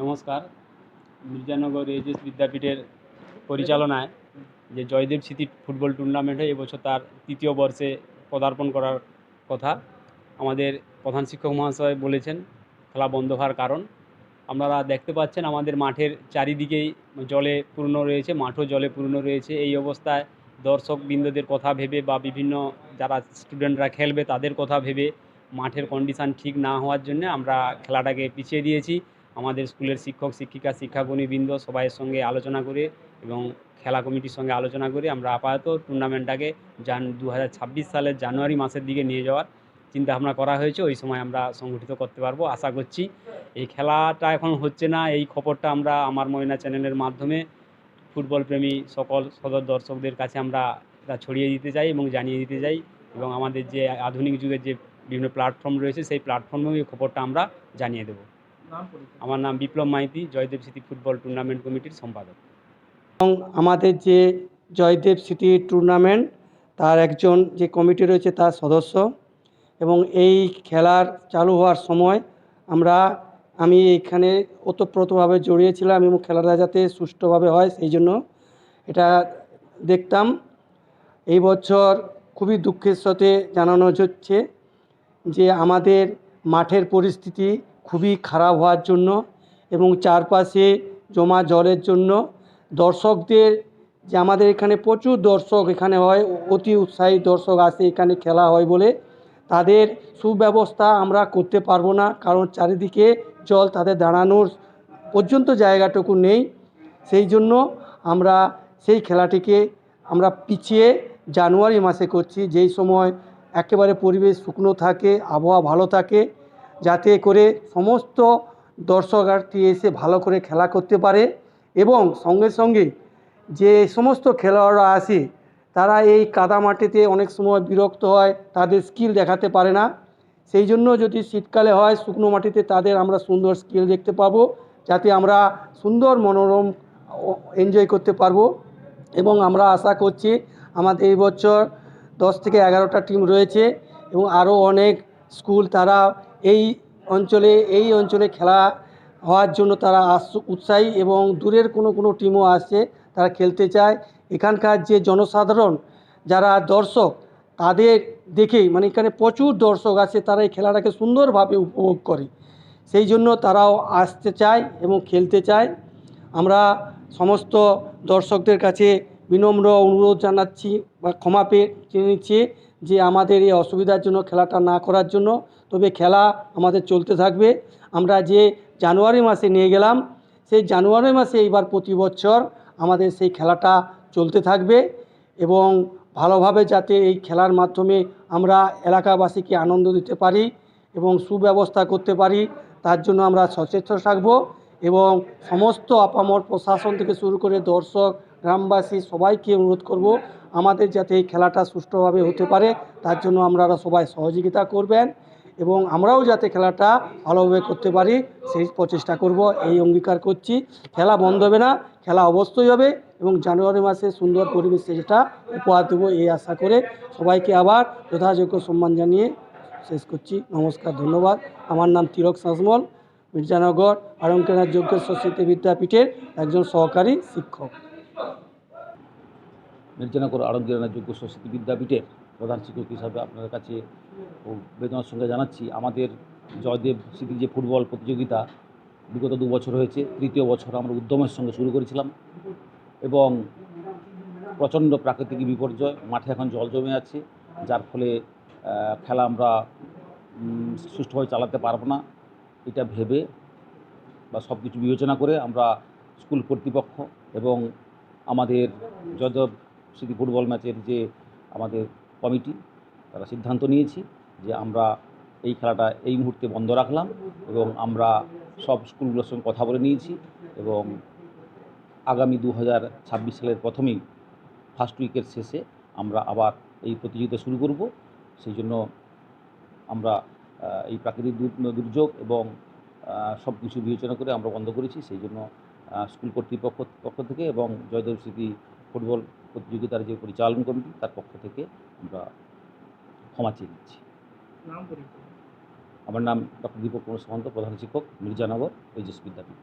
নমস্কার, মির্জানগর এজেস বিদ্যাপীঠের পরিচালনায় যে জয়দেব স্মৃতি ফুটবল টুর্নামেন্ট হয়, এবছর তার তৃতীয় বর্ষে পদার্পণ করার কথা আমাদের প্রধান শিক্ষক মহাশয় বলেছেন, খেলা বন্ধ হওয়ার কারণ। আপনারা দেখতে পাচ্ছেন আমাদের মাঠের চারিদিকেই জলে পূর্ণ রয়েছে, মাঠও জলে পূর্ণ রয়েছে। এই অবস্থায় দর্শক বৃন্দদের কথা ভেবে বা বিভিন্ন যারা স্টুডেন্টরা খেলবে তাদের কথা ভেবে মাঠের কন্ডিশান ঠিক না হওয়ার জন্য আমরা খেলাটাকে পিছিয়ে দিয়েছি। আমাদের স্কুলের শিক্ষক, শিক্ষিকা শিক্ষাকর্মীবৃন্দ সবাইয়ের সঙ্গে আলোচনা করে এবং খেলা কমিটির সঙ্গে আলোচনা করে আমরা আপাতত টুর্নামেন্টটাকে জান দু হাজার ছাব্বিশ সালের জানুয়ারি মাসের দিকে নিয়ে যাওয়ার চিন্তা ভাবনা করা হয়েছে। ওই সময় আমরা সংগঠিত করতে পারব আশা করছি। এই খেলাটা এখন হচ্ছে না। এই খবরটা আমরা আমার ময়না চ্যানেলের মাধ্যমে ফুটবল প্রেমী সকল সদর দর্শকদের কাছে আমরা এটা ছড়িয়ে দিতে চাই এবং জানিয়ে দিতে চাই এবং আমাদের যে আধুনিক যুগের যে বিভিন্ন প্ল্যাটফর্ম রয়েছে সেই প্ল্যাটফর্মেও এই খবরটা আমরা জানিয়ে দেবো। আমার নাম বিপ্লব মাইতি জয়দেব স্মৃতি ফুটবল টুর্নামেন্ট কমিটির সম্পাদক। এবং আমাদের যে জয়দেব সিটি টুর্নামেন্ট তার একজন যে কমিটি রয়েছে তার সদস্য। এবং এই খেলার চালু হওয়ার সময় আমরা আমি এখানে ওতপ্রোতভাবে জড়িয়েছিলাম এবং খেলাটা যাতে সুষ্ঠুভাবে হয় সেই জন্য এটা দেখতাম। এই বছর খুবই দুঃখের সাথে জানানো হচ্ছে। যে আমাদের মাঠের পরিস্থিতি খুবই খারাপ হওয়ার জন্য এবং চারপাশে জমা জলের জন্য দর্শকদের যে আমাদের এখানে প্রচুর দর্শক এখানে হয়, অতি উৎসাহী দর্শক আসে এখানে খেলা হয় বলে, তাদের সুব্যবস্থা আমরা করতে পারব না কারণ চারিদিকে জল তাদের দাঁড়ানোর পর্যন্ত জায়গাটুকু নেই। সেই জন্য আমরা সেই খেলাটিকে আমরা পিছিয়ে জানুয়ারি মাসে করছি, যেই সময় একেবারে পরিবেশ শুকনো থাকে, আবহাওয়া ভালো থাকে, যাতে করে সমস্ত দর্শকার্থী এসে ভালো করে খেলা করতে পারে এবং সঙ্গে সঙ্গে যে সমস্ত খেলোয়াড়রা আসে তারা এই কাদা মাটিতে অনেক সময় বিরক্ত হয়, তাদের স্কিল দেখাতে পারে না। সেই জন্য যদি শীতকালে হয়, শুকনো মাটিতে তাদের আমরা সুন্দর স্কিল দেখতে পাবো, যাতে আমরা সুন্দর মনোরম এনজয় করতে পারব। এবং আমরা আশা করছি আমাদের এই বছর দশ থেকে এগারোটা টিম রয়েছে এবং আরও অনেক স্কুল তারা এই অঞ্চলে এই অঞ্চলে খেলা হওয়ার জন্য তারা আস, উৎসাহী এবং দূরের কোনো কোনো টিমও আসছে তারা খেলতে চায়। এখানকার যে জনসাধারণ যারা দর্শক, তাদের দেখেই মানে এখানে প্রচুর দর্শক আছে তারা এই খেলাটাকে সুন্দরভাবে উপভোগ করে। সেই জন্য তারাও আসতে চায় এবং খেলতে চায়। আমরা সমস্ত দর্শকদের কাছে বিনম্র অনুরোধ জানাচ্ছি বা ক্ষমা পেয়ে চেয়ে নিচ্ছি যে আমাদের এই অসুবিধার জন্য খেলাটা না করার জন্য, তবে খেলা আমাদের চলতে থাকবে। আমরা যে জানুয়ারি মাসে নিয়ে গেলাম, সেই জানুয়ারি মাসে এইবার প্রতি বছর আমাদের সেই খেলাটা চলতে থাকবে এবং ভালোভাবে যাতে এই খেলার মাধ্যমে আমরা এলাকাবাসীকে আনন্দ দিতে পারি এবং সুব্যবস্থা করতে পারি, তার জন্য আমরা সচেতন থাকব এবং সমস্ত আপামর প্রশাসন থেকে শুরু করে দর্শক গ্রামবাসী সবাইকে অনুরোধ করব আমাদের যাতে এই খেলাটা সুষ্ঠুভাবে হতে পারে, তার জন্য আপনারা সবাই সহযোগিতা করবেন এবং আমরাও যাতে খেলাটা ভালোভাবে করতে পারি, সেই প্রচেষ্টা করব, এই অঙ্গীকার করছি। খেলা বন্ধ হবে না, খেলা অবশ্যই হবে এবং জানুয়ারি মাসে সুন্দর পরিবেশ সেটা উপহার দেবো এই আশা করে সবাইকে আবার যথাযোগ্য সম্মান জানিয়ে শেষ করছি। নমস্কার, ধন্যবাদ। আমার নাম তিলক সাজমল মির্জানগর আরঙ্কেনাথ যোগেশ্বর স্মৃতি বিদ্যাপীঠের একজন সহকারী শিক্ষক। মির্জানগর আরঙ্গিরানা যোগ্য সরস্বতী বিদ্যাপীঠের প্রধান শিক্ষক হিসাবে আপনাদের কাছে বেদনার সঙ্গে জানাচ্ছি, আমাদের জয়দেব স্মৃতি যে ফুটবল প্রতিযোগিতা বিগত দু বছর হয়েছে, তৃতীয় বছর আমরা উদ্যমের সঙ্গে শুরু করেছিলাম এবং প্রচণ্ড প্রাকৃতিক বিপর্যয়, মাঠে এখন জল জমে আছে, যার ফলে খেলা আমরা সুষ্ঠুভাবে চালাতে পারব না, এটা ভেবে বা সব কিছু বিবেচনা করে আমরা স্কুল কর্তৃপক্ষ এবং আমাদের জয়দেব স্মৃতি ফুটবল ম্যাচের যে আমাদের কমিটি, তারা সিদ্ধান্ত নিয়েছি যে আমরা এই খেলাটা এই মুহূর্তে বন্ধ রাখলাম এবং আমরা সব স্কুলগুলোর সঙ্গে কথা বলে নিয়েছি এবং আগামী দু হাজার ছাব্বিশ সালের প্রথমেই ফার্স্ট উইকের শেষে আমরা আবার এই প্রতিযোগিতা শুরু করব। সেই জন্য আমরা এই প্রাকৃতিক দুর্যোগ এবং সব কিছু বিবেচনা করে আমরা বন্ধ করেছি। সেই জন্য স্কুল কর্তৃপক্ষ পক্ষ থেকে এবং জয়দেব স্মৃতি ফুটবল প্রতিযোগিতার যে পরিচালন কমিটি তার পক্ষ থেকে আমরা ক্ষমা চেয়ে নিচ্ছি। আমার নাম ডক্টর দীপক কুমার সামন্ত প্রধান শিক্ষক মির্জানগর এইচএস বিদ্যাপীঠ।